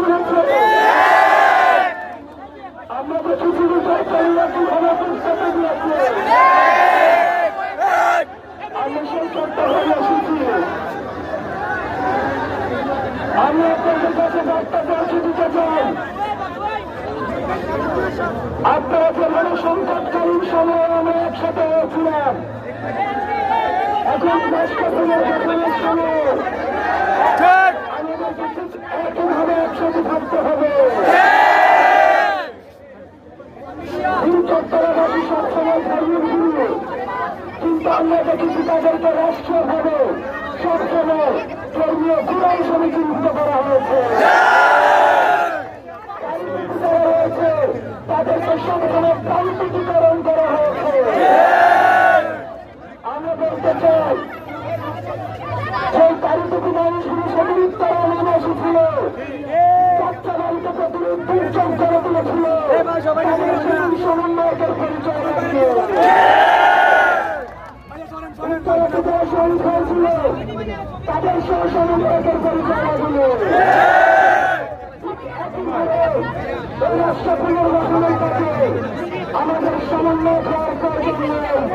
করেছে আমরা কিছু বিষয় আমি সেই আমি আপনাদের কাছে বার্তা পৌঁছে দিতে চাই আপনারা যেখানে সংকটকালীন সময়ে সময় কিন্তু আমরা দেখেছি তাদেরকে রাষ্ট্রীয়ভাবে সবসময় ধর্মীয় হিসেবে চিহ্নিত করা হয়েছে। তাদেরকে সবসময় প্রান্তিকীকরণ করা হয়েছে। আমরা বলতে চাই, সেই তারিখটুকু মানুষগুলো শহীদ হয়েছিল তাদের সেই সমন্বয়কের পরিচয় লাগল রাষ্ট্র